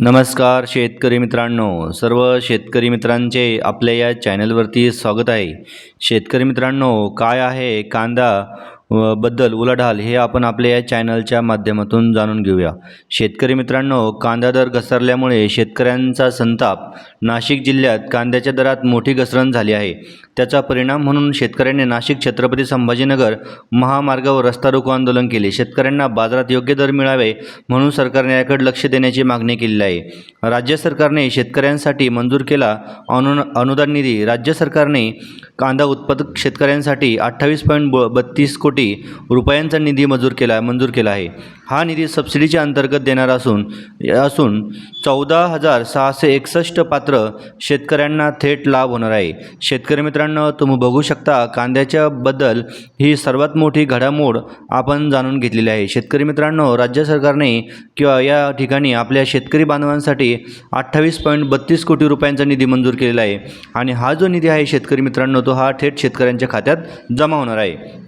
नमस्कार शेतकरी मित्रांनो. सर्व शेतकरी मित्रांचे आपल्या या चॅनलवरती स्वागत आहे. शेतकरी मित्रांनो काय आहे कांदा? बद्दल उलाढाल हे आपण आपल्या या चॅनलच्या माध्यमातून जाणून घेऊया. शेतकरी मित्रांनो कांदा दर घसरल्यामुळे शेतकऱ्यांचा संताप. नाशिक जिल्ह्यात कांद्याच्या दरात मोठी घसरण झाली आहे. त्याचा परिणाम म्हणून शेतकऱ्यांनी नाशिक छत्रपती संभाजीनगर महामार्गावर रस्ता रोको आंदोलन केले. शेतकऱ्यांना बाजारात योग्य दर मिळावे म्हणून सरकारने याकडे लक्ष देण्याची मागणी केलेली आहे. राज्य सरकारने शेतकऱ्यांसाठी मंजूर केला अनु अनुदान निधी. राज्य सरकारने कांदा उत्पादक शेतकऱ्यांसाठी अठ्ठावीस पॉईंट ब बत्तीस कोटी रुपयांचा निधी मंजूर केला मंजूर केला आहे. हा निधी सबसिडीच्या अंतर्गत देणार असून असून चौदा हजार सहाशे एकसष्ट पात्र शेतकऱ्यांना थेट लाभ होणार आहे. शेतकरी मित्रांनो तुम्ही बघू शकता कांद्याच्या बद्दल ही सर्वात मोठी घडामोड आपण जाणून घेतलेली आहे. शेतकरी मित्रांनो राज्य सरकारने किंवा या ठिकाणी आपल्या शेतकरी बांधवांसाठी अठ्ठावीस पॉईंट बत्तीस कोटी रुपयांचा निधी मंजूर केलेला आहे. आणि हा जो निधी आहे शेतकरी मित्रांनो तो हा थेट शेतकऱ्यांच्या खात्यात जमा होणार आहे.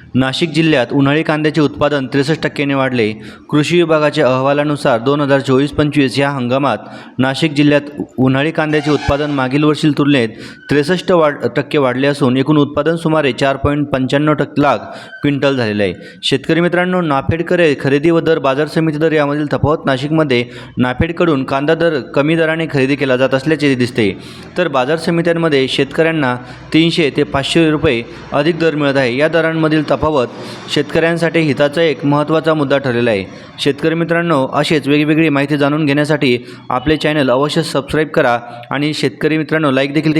नाशिक जिल्ह्यात उन्हाळी कांद्याचे उत्पादन त्रेसष्ट टक्क्याने वाढले. कृषी विभागाच्या अहवालानुसार दोन हजार चोवीस पंचवीस या हंगामात नाशिक जिल्ह्यात उन्हाळी कांद्याचे उत्पादन मागील वर्षील तुलनेत त्रेसष्ट वाढ टक्के वाढले असून एकूण उत्पादन सुमारे चार पॉईंट पंच्याण्णव टक्के लाख क्विंटल झालेले आहे. शेतकरी मित्रांनो नाफेडकडे खरेदी व दर बाजार समिती दर यामधील तफावत नाशिकमध्ये नाफेडकडून कांदा दर कमी दराने खरेदी केला जात असल्याचे दिसते. तर बाजार समित्यांमध्ये शेतकऱ्यांना तीनशे ते पाचशे रुपये अधिक दर मिळत आहे. या दरांमधील तफावत शेतकऱ्यांसाठी हिताचा एक महत्त्वाचा मुद्दा ठरलेला आहे. शेतकरी मित्रांनो असेच वेगवेगळी माहिती जाणून घेण्यासाठी आपले चॅनल अवश्य सबस्क्राईब करा आणि शेतकरी मित्रांनो लाईक देखील